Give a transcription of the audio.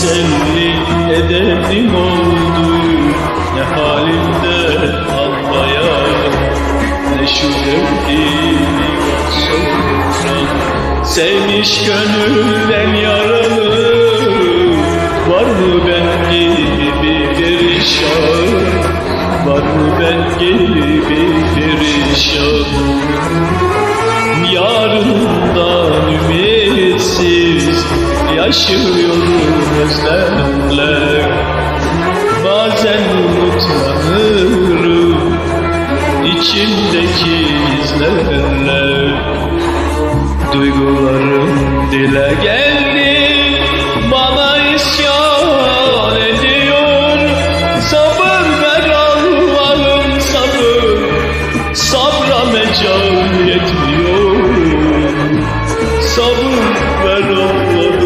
teselli edenim oldu. Ne halimde anlayalım Ne şu derdini sorsan Sevmiş gönülden yaralı Var mı ben gibi perişan Var mı ben gibi perişan yaşıyorum özlemle. Bazen utanırım içimdeki izlerle Duygularım dile geldi bana isyan ediyor. Sabır ver Allah'ım sabır. Sabra mecaz yetmiyor. Sabır ver Allah'ım.